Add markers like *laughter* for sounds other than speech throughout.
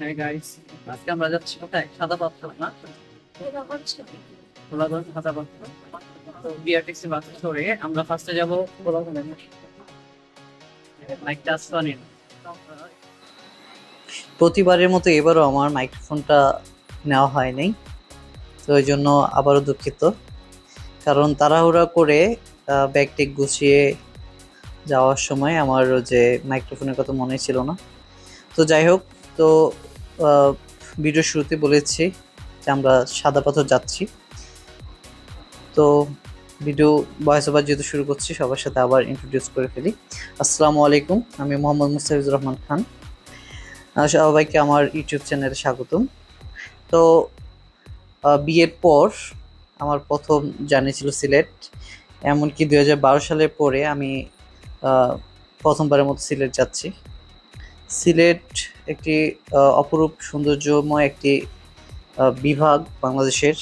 হ্যাঁ গাইস আমরা যাচ্ছি সাদা না? বাস আমরা ফার্স্টে যাব মাইকটা প্রতিবারের মতো এবারও আমার মাইক্রোফোনটা নেওয়া হয় নাই। তো ওই জন্য আবারও দুঃখিত। কারণ তাড়াহুড়া করে ব্যাগ টেক গুছিয়ে যাওয়ার সময় আমার যে মাইক্রোফোনের কথা মনে ছিল না। তো যাই হোক, তো ভিডিও শুরুতে বলেছি যে আমরা সাদা পাথর যাচ্ছি। তো ভিডিও ভয়েস ওভার যেহেতু শুরু করছি, সবার সাথে আবার ইন্ট্রোডিউস করে ফেলি। আসসালামু আলাইকুম, আমি মোহাম্মদ মুস্তাফিজুর রহমান খান। সবাইকে আমার ইউটিউব চ্যানেলে স্বাগতম। তো বিয়ের পর আমার প্রথম জার্নি ছিল সিলেট। এমনকি দু হাজার বারো সালের পরে আমি প্রথমবারের মতো সিলেট যাচ্ছি। সিলেট একটি অপরূপ সৌন্দর্যময় একটি বিভাগ বাংলাদেশের।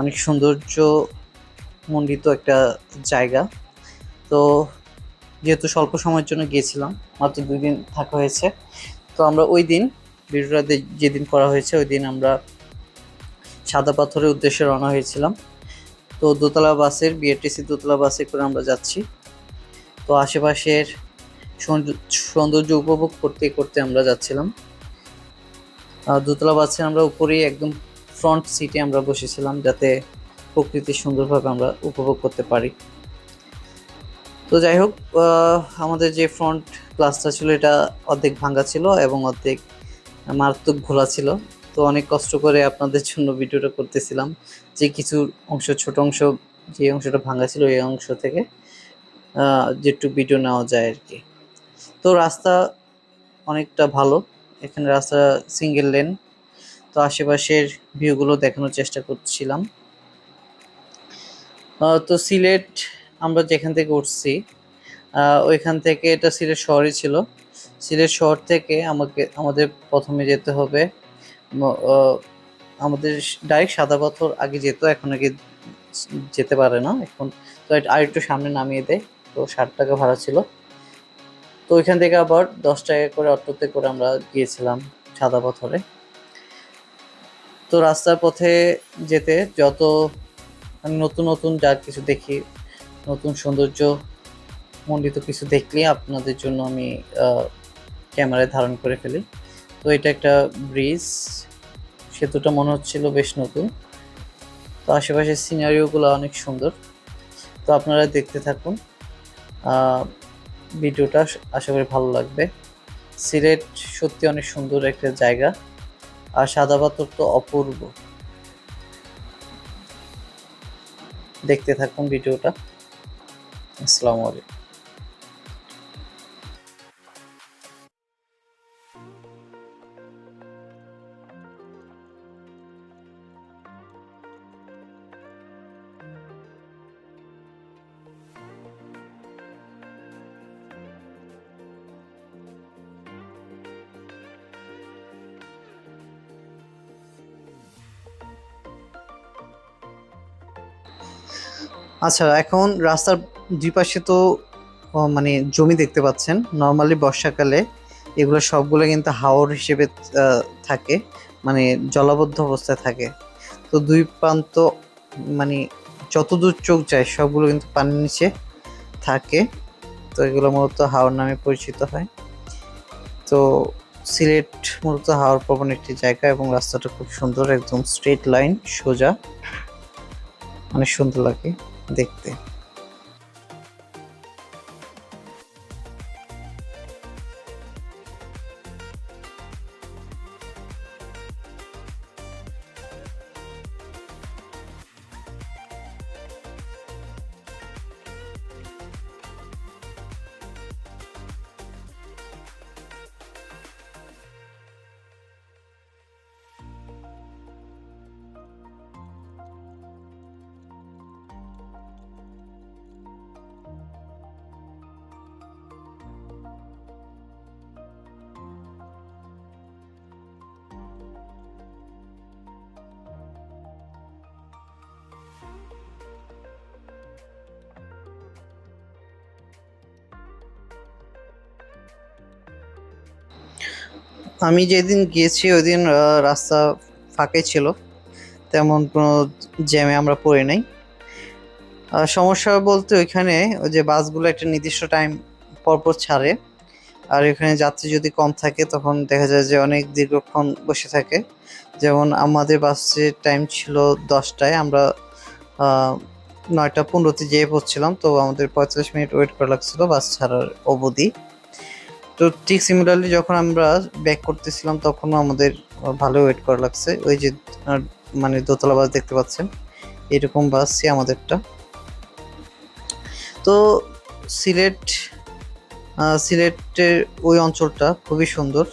অনেক সৌন্দর্য মণ্ডিত একটা জায়গা। তো যেহেতু স্বল্প সময়ের জন্য গিয়েছিলাম, মাত্র দুই দিন থাকা হয়েছে। তো আমরা ওই দিন ভিডিওটা যেদিন করা হয়েছে, ওই দিন আমরা সাদা পাথরের উদ্দেশ্যে রওনা হয়েছিলাম। তো দোতলা বাসের বিএটিসি দোতলা বাসে করে আমরা যাচ্ছি। তো আশেপাশের সৌন্দর্য- উপভোগ করতে করতে আমরা যাচ্ছিলাম। দোতলা বাসে আমরা উপরেই একদম ফ্রন্ট সিটে আমরা বসেছিলাম যাতে প্রকৃতি সুন্দরভাবে আমরা উপভোগ করতে পারি। তো যাই হোক আমাদের যে ফ্রন্ট গ্লাসটা ছিল এটা অর্ধেক ভাঙা ছিল এবং অর্ধেক মারাত্মক ঘোলা ছিল। তো অনেক কষ্ট করে আপনাদের জন্য ভিডিওটা করতেছিলাম যে কিছু অংশ, ছোট অংশ, যে অংশটা ভাঙ্গা ছিল এই অংশ থেকে যেটুকু ভিডিও নেওয়া যায় আর কি। তো রাস্তা অনেকটা ভালো। এখানে রাস্তা সিঙ্গেল লেন তো আশেপাশের ভিউগুলো দেখানোর চেষ্টা করছিলাম। তো সিলেট আমরা যেখান থেকে উঠছি ওইখান থেকে এটা সিলেট শহরই ছিল। সিলেট শহর থেকে আমাকে, আমাদের প্রথমে যেতে হবে। আমাদের ডাইরেক্ট সাদা পাথর আগে যেত, এখন আগে যেতে পারে না। এখন তো এটা আরেকটু সামনে নামিয়ে দেয়, তো ষাট টাকা ভাড়া ছিল। তো ওইখান থেকে আবার দশ টাকা করে অটোতে করে আমরা গিয়েছিলাম সাদা পাথরে। তো রাস্তার পথে যেতে যত আমি নতুন নতুন যা কিছু দেখি, নতুন সৌন্দর্য মণ্ডিত কিছু দেখলে আপনাদের জন্য আমি ক্যামেরায় ধারণ করে ফেলি। তো এটা একটা ব্রিজ, সেতুটা মনে হচ্ছিল বেশ নতুন। তো আশেপাশের সিনারিওগুলো অনেক সুন্দর। তো আপনারা দেখতে থাকুন। ভিডিওটা আশা করি ভালো লাগবে। সিলেট সত্যি অনেক সুন্দর একটা জায়গা। আর সাদা পাথর তো অপূর্ব। দেখতে থাকুন ভিডিওটা। আসসালামু আলাইকুম। আচ্ছা এখন রাস্তার দুই পাশে তো মানে জমি দেখতে পাচ্ছেন। নর্মালি বর্ষাকালে এগুলো সবগুলো কিন্তু হাওর হিসেবে থাকে। মানে জলাবদ্ধ অবস্থায় থাকে। তো দুই প্রান্ত মানে যতদূর চোখ যায়, সবগুলো কিন্তু পানির নিচে থাকে। তো এগুলো মূলত হাওর নামে পরিচিত হয়। তো সিলেট মূলত হাওর প্রবণ একটি জায়গা এবং রাস্তাটা খুব সুন্দর, একদম স্ট্রেট লাইন, সোজা। অনেক সুন্দর লাগে। দেখতে আমি যেদিন গিয়েছি ওই দিন রাস্তা ফাঁকাই ছিল। তেমন কোনো জ্যামে আমরা পড়ে নাই। সমস্যা বলতে ওইখানে ওই যে বাসগুলো একটা নির্দিষ্ট টাইম পরপর ছাড়ে। আর এখানে যাত্রী যদি কম থাকে, তখন দেখা যায় যে অনেক দীর্ঘক্ষণ বসে থাকে। যেমন আমাদের বাসের টাইম ছিল দশটায়, আমরা নয়টা পনেরোতে যেয়ে পড়ছিলাম। তো আমাদের পঁয়তাল্লিশ মিনিট ওয়েট করা লাগছিল বাস ছাড়ার অবধি। তো ঠিক সিমিলারলি যখন আমরা ব্যাক করতেছিলাম, তখনও আমাদের ভালো ওয়েট করা লাগছে। ওই যে মানে দোতলা বাস দেখতে পাচ্ছেন, এরকম বাসই আমাদেরটা। তো সিলেট সিলেটের ওই অঞ্চলটা খুবই সুন্দর।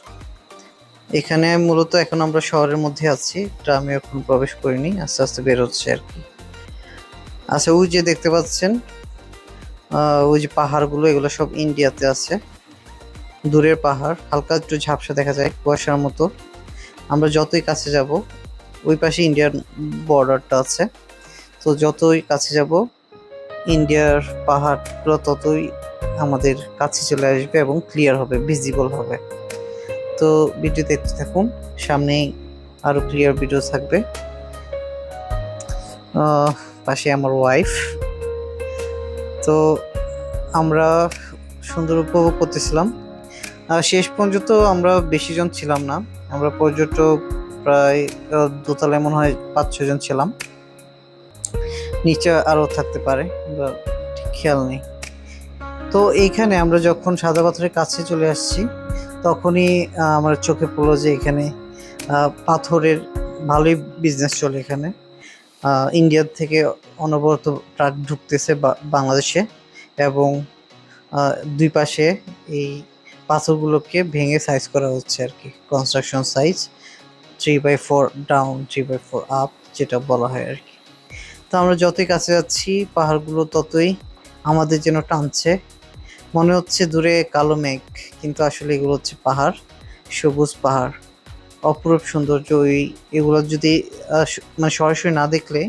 এখানে মূলত এখন আমরা শহরের মধ্যে আছি গ্রামে এখন প্রবেশ করিনি, আস্তে আস্তে বের হচ্ছে আর কি। আচ্ছা ওই যে দেখতে পাচ্ছেন ওই যে পাহাড়গুলো, এগুলো সব ইন্ডিয়াতে আছে। দূরের পাহাড়, হালকা একটু ঝাপসা দেখা যায় কুয়াশার মতো। আমরা যতই কাছে যাব, ওই পাশে ইন্ডিয়ার বর্ডারটা আছে। তো যতই কাছে যাব, ইন্ডিয়ার পাহাড়গুলো ততই আমাদের কাছে চলে আসবে এবং ক্লিয়ার হবে ভিজিবল হবে। তো ভিডিও দেখতে থাকুন, সামনেই আরও ক্লিয়ার ভিডিও থাকবে। পাশে আমার ওয়াইফ তো আমরা সুন্দর উপভোগ করতেছিলাম। শেষ পর্যন্ত আমরা বেশি জন ছিলাম না। আমরা পর্যটক প্রায় আহ, দোতলায় মনে হয় পাঁচ ছজন ছিলাম। নিচে আরও থাকতে পারে আমরা ঠিক খেয়াল নেই। তো এইখানে আমরা যখন সাদা পাথরের কাছে চলে আসছি তখনই আমার চোখে পড়ল যে এখানে পাথরের ভালোই বিজনেস চলে এখানে। আহ, ইন্ডিয়া থেকে অনবরত ট্রাক ঢুকতেছে বাংলাদেশে এবং দুই পাশে এই পাথরগুলোকে ভেঙে সাইজ করা হচ্ছে আর কি। Construction size three by four down three by four up যেটা বলা হয় আর কি। তো আমরা যতই কাছে যাচ্ছি, পাহাড়গুলো ততই আমাদের যেন টানছে। মনে হচ্ছে দূরে কালো মেঘ, কিন্তু আসলে এগুলো হচ্ছে পাহাড়, সবুজ পাহাড়। অপরূপ সৌন্দর্য, ওই এগুলো যদি মানে সরাসরি না দেখলে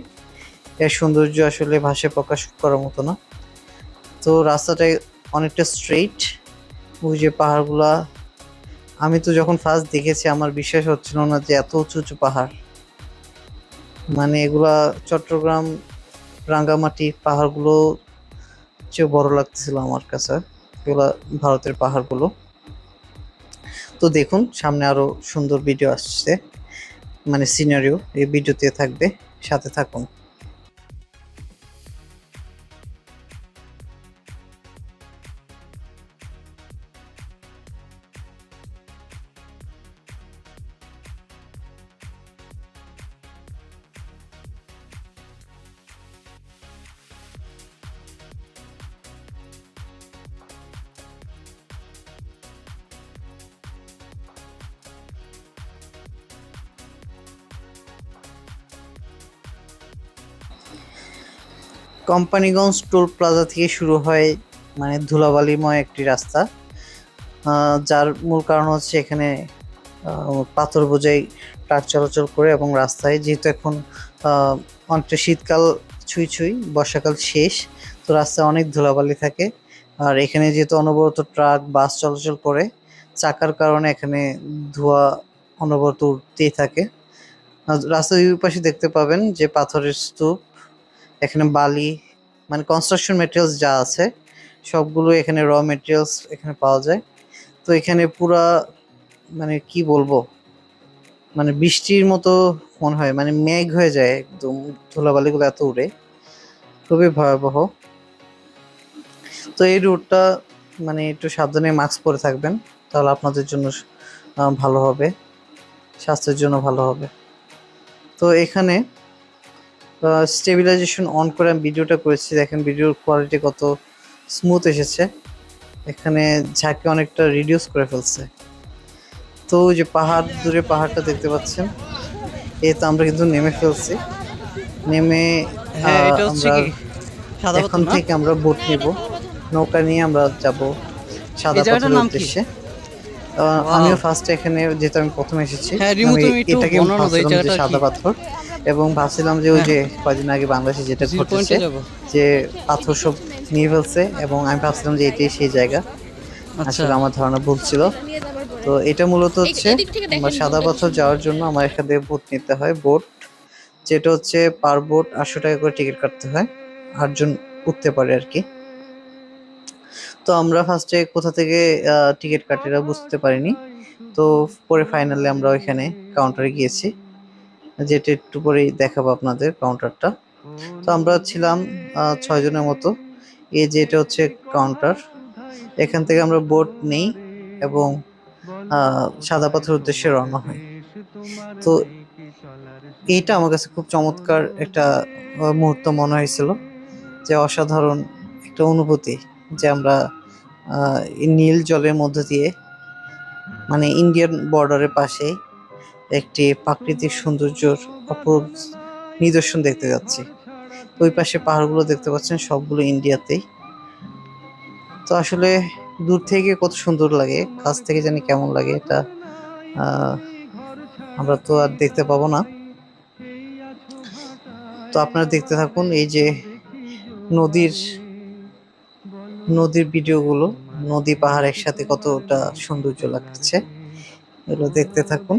এর সৌন্দর্য আসলে ভাষায় প্রকাশ করার মতো না। তো রাস্তাটা অনেকটা স্ট্রেইট ওই যে পাহাড়গুলা, আমি তো যখন ফার্স্ট দেখেছি, আমার বিশ্বাস হচ্ছিল না যে এত উঁচু উঁচু পাহাড়। মানে এগুলা চট্টগ্রাম, রাঙ্গামাটি পাহাড়গুলো চেয়ে বড় লাগতেছিল আমার কাছে, এগুলা ভারতের পাহাড়গুলো। তো দেখুন, সামনে আরও সুন্দর ভিডিও আসছে মানে সিনারিও এই ভিডিওতে থাকবে, সাথে থাকুন। কোম্পানিগঞ্জ টোল প্লাজা থেকে শুরু হয় মানে ধুলাবালিময় একটি রাস্তা যার মূল কারণ হচ্ছে এখানে পাথর বোঝাই, ট্রাক চলাচল করে এবং রাস্তায় যেহেতু এখন অনেকটা শীতকাল ছুঁই ছুঁই, বর্ষাকাল শেষ, তো রাস্তায় অনেক ধুলাবালি থাকে। আর এখানে যেহেতু অনবরত ট্রাক, বাস চলাচল করে, চাকার কারণে এখানে ধোঁয়া অনবরত উঠতেই থাকে। রাস্তার দুই পাশে দেখতে পাবেন যে পাথরের স্তূপ এখানে বালি মানে কনস্ট্রাকশন মেটেরিয়ালস যা আছে, সবগুলো এখানে র মেটেরিয়ালস এখানে পাওয়া যায়। তো এখানে পুরা মানে কি বলব মানে বৃষ্টির মতো মনে হয় মানে মেঘ হয়ে যায় একদম, ধুলাবালিগুলো এত উড়ে। খুবই ভয়াবহ। তো এই রুটটা মানে একটু সাবধানে মাস্ক পরে থাকবেন, তাহলে আপনাদের জন্য ভালো হবে, স্বাস্থ্যের জন্য ভালো হবে। তো এখানে স্টেবিলাইজেশন অন করে আমি ভিডিওটা করেছি। দেখেন ভিডিওর কোয়ালিটি কত স্মুথ এসেছে। এখানে ঝাঁকে অনেকটা রিডিউস করে ফেলছে। তো যে পাহাড় দূরে পাহাড়টা দেখতে পাচ্ছেন এই তো আমরা কিন্তু নেমে ফেলছি। নেমে হ্যাঁ এটা আমরা সাদা এখন পাথর থেকে আমরা বোট নিব। নৌকা নিয়ে আমরা যাব সাদা পাথরের উদ্দেশ্যে। আমিও ফার্স্ট এখানে যেহেতু আমি প্রথমে এসেছি হ্যাঁ, এটাকে সাদা পাথর। এবং ভাবছিলাম যে ওই হ্যাঁ। যে কয়দিন আগে বাংলাদেশে যেটা ঘটেছে যে পাথর সব নিয়ে ফেলছে এবং আমি ভাবছিলাম যে এটাই সেই জায়গা। আচ্ছা। আসলে আমার ধারণা ভুল ছিল। তো এটা মূলত হচ্ছে আমার সাদা পাথর যাওয়ার জন্য আমার এখান থেকে বোট নিতে হয় বোট। যেটা হচ্ছে পার বোট আটশো টাকা করে টিকিট কাটতে হয় আটজন উঠতে পারে আর কি। তো আমরা ফার্স্টে কোথা থেকে টিকিট কাটিরা বুঝতে পারিনি। তো পরে ফাইনালি আমরা ওইখানে কাউন্টারে গিয়েছি। যেটা একটু পরেই দেখাবো আপনাদের কাউন্টারটা তো আমরা ছিলাম আহ, ছয় জনের মতো। এই যে এটা হচ্ছে কাউন্টার এখান থেকে আমরা বোট নেই এবং সাদা পাথর উদ্দেশ্যে রওনা হয়। তো এইটা আমার কাছে খুব চমৎকার একটা মুহূর্ত মনে হয়েছিল যে অসাধারণ একটা অনুভূতি যে আমরা নীল জলের মধ্য দিয়ে মানে ইন্ডিয়ান বর্ডারের পাশে একটি প্রাকৃতিক সৌন্দর্যর অপরূপ নিদর্শন দেখতে যাচ্ছি। ওই পাশে পাহাড়গুলো দেখতে পাচ্ছেন, সবগুলো ইন্ডিয়াতেই। তো আসলে দূর থেকে কত সুন্দর লাগে, কাছ থেকে জানি কেমন লাগে এটা আমরা তো আর দেখতে পাবো না। তো আপনারা দেখতে থাকুন এই যে নদীর নদীর ভিডিওগুলো, নদী পাহাড় একসাথে কতটা সৌন্দর্য লাগছে, এগুলো দেখতে থাকুন।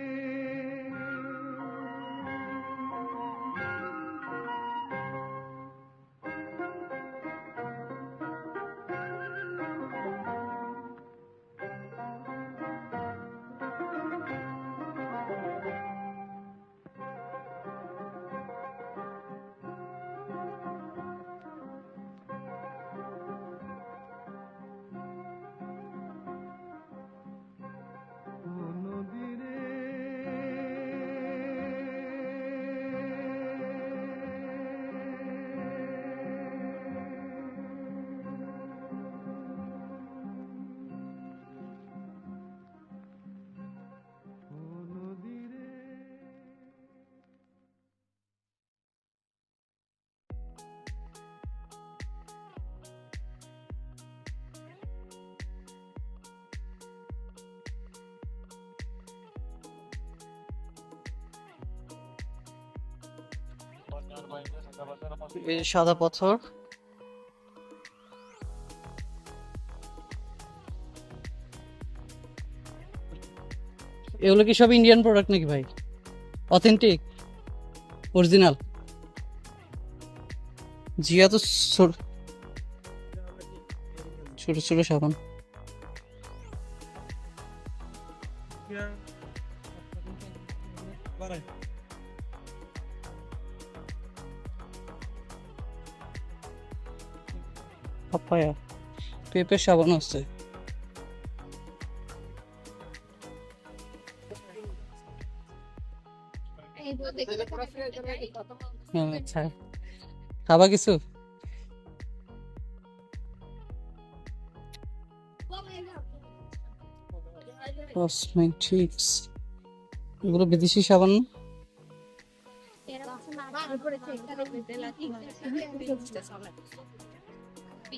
সাদা পাথর। এগুলো কি সব ইন্ডিয়ান প্রোডাক্ট নাকি ভাই? অথেন্টিক অরিজিনাল জিয়া তো ছোট ছোট সাবান। পাপায়া। পেঁপের সাবান আছে। হ্যাঁ, আচ্ছা। খাবা কিছু? কসমেটিক্স এগুলো বিদেশি সাবান না?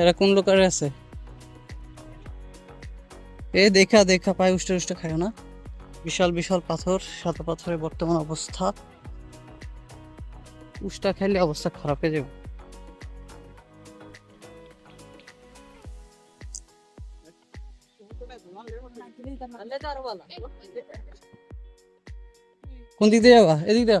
এরা কোন লোকারে আছে? এ দেখা দেখা, পায়ে উষ্টা উষ্টা খায় না। বিশাল বিশাল পাথর, সাদা পাথরের বর্তমান অবস্থা। উষ্টা খাইলে অবস্থা খারাপ হয়ে যাবে। কোন দিক দিয়ে যাবা? এদিক দিয়ে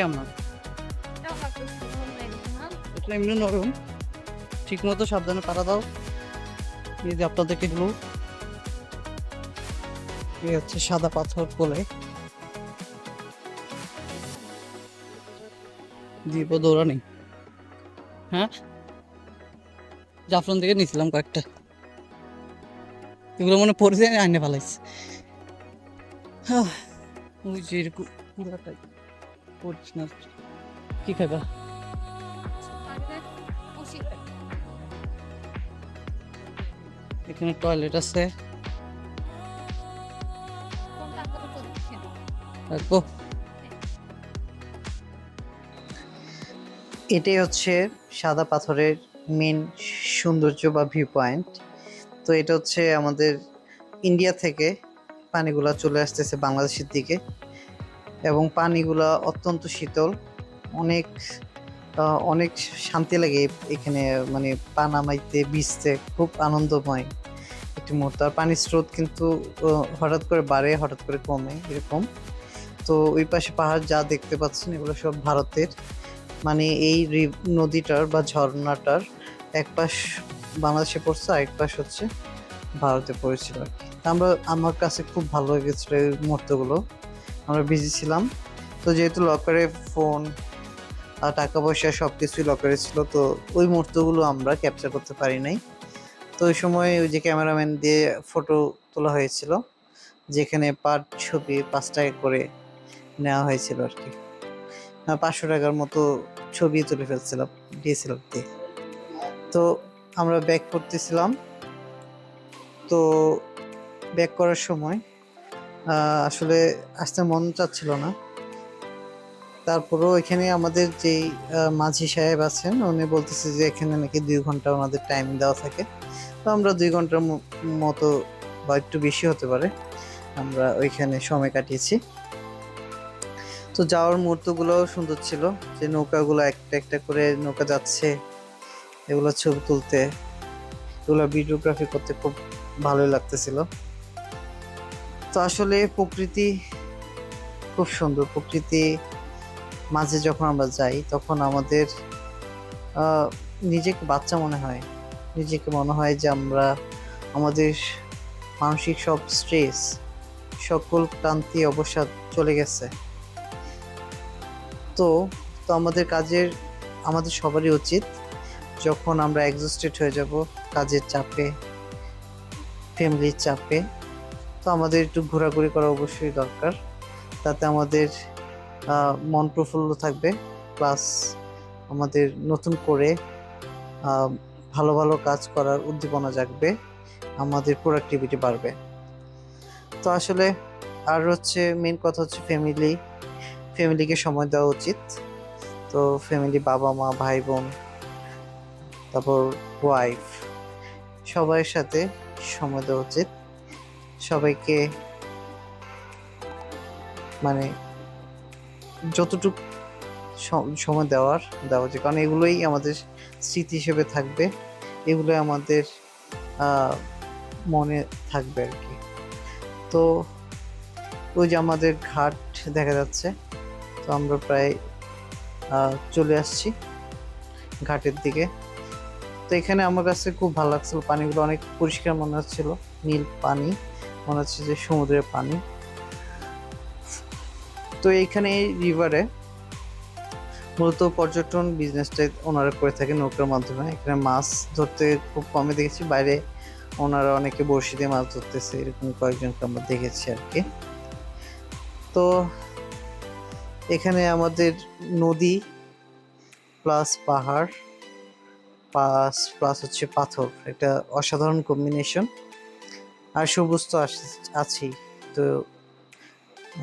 আমার। না? এটা এমনি নরম। ঠিক মতো সাবধানে এই এই সাদা পাথর বলে দিব দৌড়ানি হ্যাঁ? জাফলন থেকে নিয়েছিলাম কয়েকটা। এগুলো মনে পড়ে যায় আইনে ফেলাইছে। ওই যে এরকম পুরাটাই পড়ছে না কি বসি। এখানে টয়লেট আছে। রাখব এটাই হচ্ছে সাদা পাথরের মেন সৌন্দর্য বা ভিউ পয়েন্ট তো এটা হচ্ছে আমাদের ইন্ডিয়া থেকে পানিগুলা চলে আসতেছে বাংলাদেশের দিকে। এবং পানিগুলা অত্যন্ত শীতল। অনেক অনেক শান্তি লাগে এখানে মানে পা নামাইতে, ভিজতে। খুব আনন্দময় একটি মুহূর্ত। আর পানির স্রোত কিন্তু হঠাৎ করে বাড়ে, হঠাৎ করে কমে এরকম। তো ওই পাশে পাহাড় যা দেখতে পাচ্ছেন, এগুলো সব ভারতের। মানে এই নদীটার বা ঝর্ণাটার এক পাশ বাংলাদেশে পড়ছে আর এক পাশ হচ্ছে ভারতে পড়েছিল আর কি। আমরা, আমার কাছে খুব ভালো লেগেছিল এই মুহূর্তগুলো। আমরা বিজি ছিলাম। তো যেহেতু লকারে ফোন আর টাকা পয়সা সব কিছুই লকারে ছিল, তো ওই মুহূর্তগুলো আমরা ক্যাপচার করতে পারি নাই। তো ওই সময় ওই যে ক্যামেরাম্যান দিয়ে ফটো তোলা হয়েছিল, যেখানে পার ছবি পাঁচ টাকা করে নেওয়া হয়েছিল আর কি। পাঁচশো টাকার মতো ছবি তুলে ফেলছিলাম ডিএসএলআর দিয়ে। তো আমরা ব্যাক করতেছিলাম। তো ব্যাক করার সময় আসলে আসতে মন চাচ্ছিল না। তারপরেও এখানে আমাদের যেই মাঝি সাহেব আছেন, উনি বলতেছে যে এখানে নাকি দুই ঘণ্টা ওনাদের টাইম দেওয়া থাকে। তো আমরা দুই ঘণ্টার মতো বা একটু বেশি হতে পারে, আমরা ওইখানে সময় কাটিয়েছি। তো যাওয়ার মুহূর্তগুলোও সুন্দর ছিল, যে নৌকাগুলো একটা একটা করে নৌকা যাচ্ছে, এগুলো ছবি তুলতে, এগুলো ভিডিওগ্রাফি করতে খুব ভালোই লাগতেছিল। তো আসলে প্রকৃতি খুব সুন্দর। প্রকৃতি মাঝে যখন আমরা যাই, তখন আমাদের নিজেকে বাচ্চা মনে হয়। নিজেকে মনে হয় যে আমরা, আমাদের মানসিক সব স্ট্রেস সকল ক্লান্তি, অবসাদ চলে গেছে। তো তো আমাদের কাজের, আমাদের সবারই উচিত যখন আমরা এক্সস্টেড হয়ে যাব, কাজের চাপে ফ্যামিলির চাপে তো আমাদের একটু ঘোরাঘুরি করা অবশ্যই দরকার। তাতে আমাদের মন প্রফুল্ল থাকবে। প্লাস আমাদের নতুন করে ভালো ভালো কাজ করার উদ্দীপনা জাগবে। আমাদের প্রোডাক্টিভিটি বাড়বে। তো আসলে আর হচ্ছে মেন কথা হচ্ছে ফ্যামিলি ফ্যামিলিকে সময় দেওয়া উচিত। তো ফ্যামিলি বাবা, মা, ভাই, বোন, তারপর ওয়াইফ সবার সাথে সময় দেওয়া উচিত। সবাইকে মানে যতটুকু সময় দেওয়ার, দেওয়া উচিত। কারণ এগুলোই আমাদের স্মৃতি হিসেবে থাকবে। এগুলো আমাদের মনে থাকবে আর কি। তো ওই যে আমাদের ঘাট দেখা যাচ্ছে। তো আমরা প্রায় চলে আসছি ঘাটের দিকে। তো এখানে আমার কাছে খুব ভালো লাগছিল পানিগুলো। অনেক পরিষ্কার মনে হচ্ছিল, নীল পানি। মনে হচ্ছে যে সমুদ্রের পানি। তো এইখানে এই রিভারে মূলত পর্যটন বিজনেসটাই ওনারা করে থাকে নৌকার মাধ্যমে। এখানে মাছ ধরতে খুব কমই দেখেছি। বাইরে ওনারা অনেকে বড়শি দিয়ে মাছ ধরতেছে, এরকম কয়েকজনকে আমরা দেখেছি আর কি তো এখানে আমাদের নদী প্লাস পাহাড় প্লাস প্লাস হচ্ছে পাথর। একটা অসাধারণ কম্বিনেশন আর সবুজ তো আছেই তো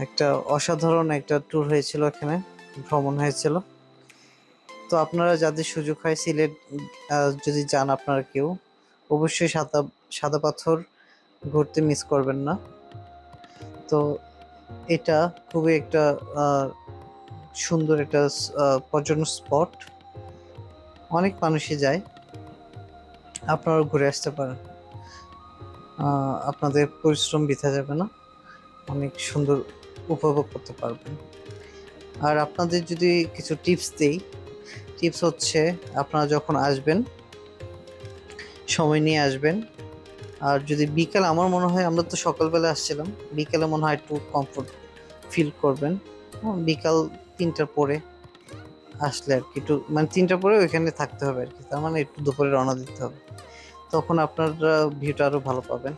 একটা অসাধারণ একটা ট্যুর হয়েছিল এখানে, ভ্রমণ হয়েছিল। তো আপনারা যাদের সুযোগ হয় সিলেট যদি যান আপনারা কেউ, অবশ্যই সাদা সাদা পাথর ঘুরতে মিস করবেন না। তো এটা খুবই একটা সুন্দর একটা পর্যটন স্পট অনেক মানুষই যায়। আপনারা ঘুরে আসতে পারেন। আপনাদের পরিশ্রম বৃথা যাবে না। অনেক সুন্দর উপভোগ করতে পারবেন। আর আপনাদের যদি কিছু টিপস দেই, টিপস হচ্ছে আপনারা যখন আসবেন, সময় নিয়ে আসবেন, আর যদি বিকাল, আমার মনে হয় আমরা তো সকালবেলা আসছিলাম, বিকালে মনে হয় একটু কমফোর্ট ফিল করবেন। বিকাল তিনটার পরে আসলে আর কি, একটু মানে তিনটার পরে ওইখানে থাকতে হবে আর কি, তার মানে একটু দুপুরে রওনা দিতে হবে। তখন আপনারা ভিউটা আরও ভালো পাবেন।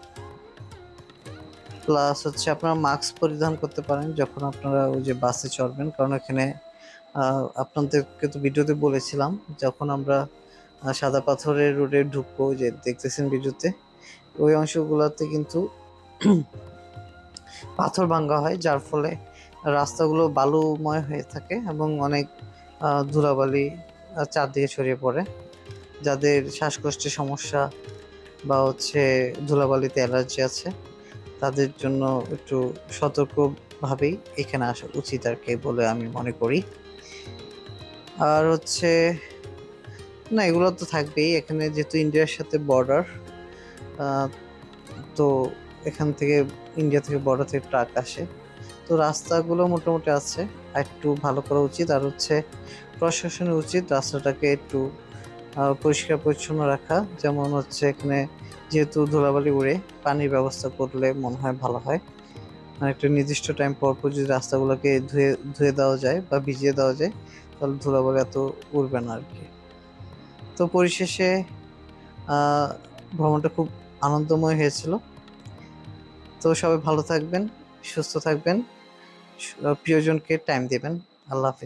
প্লাস হচ্ছে আপনারা মাস্ক পরিধান করতে পারেন যখন আপনারা ওই যে বাসে চড়বেন। কারণ এখানে আপনাদেরকে তো ভিডিওতে বলেছিলাম, যখন আমরা সাদা পাথরের রোডে ঢুকবো যে দেখতেছেন ভিডিওতে ওই অংশগুলোতে কিন্তু *clears throat* পাথর ভাঙ্গা হয়, যার ফলে রাস্তাগুলো বালুময় হয়ে থাকে এবং অনেক ধুলাবালি চারদিকে ছড়িয়ে পড়ে। যাদের শ্বাসকষ্টের সমস্যা বা হচ্ছে ধুলাবালিতে অ্যালার্জি আছে, তাদের জন্য একটু সতর্কভাবেই এখানে আসা উচিত আর কি বলে আমি মনে করি। আর হচ্ছে, না, এগুলো তো থাকবেই। এখানে যেহেতু ইন্ডিয়ার সাথে বর্ডার তো এখান থেকে ইন্ডিয়া থেকে বর্ডার থেকে ট্রাক আসে। তো রাস্তাগুলো মোটামুটি আছে, একটু ভালো করা উচিত। আর হচ্ছে প্রশাসনের উচিত রাস্তাটাকে একটু পরিষ্কার, পরিচ্ছন্ন রাখা। যেমন হচ্ছে এখানে যেহেতু ধুলাবালি উড়ে, পানির ব্যবস্থা করলে মনে হয় ভালো হয়। মানে একটা নির্দিষ্ট টাইম পর পর যদি রাস্তাগুলোকে ধুয়ে ধুয়ে দেওয়া যায় বা ভিজিয়ে দেওয়া যায়, তাহলে ধুলাবালি এত উড়বে না আর কি তো পরিশেষে ভ্রমণটা খুব আনন্দময় হয়েছিল। তো সবাই ভালো থাকবেন, সুস্থ থাকবেন। প্রিয়জনকে টাইম দেবেন। আল্লাহ হাফিজ।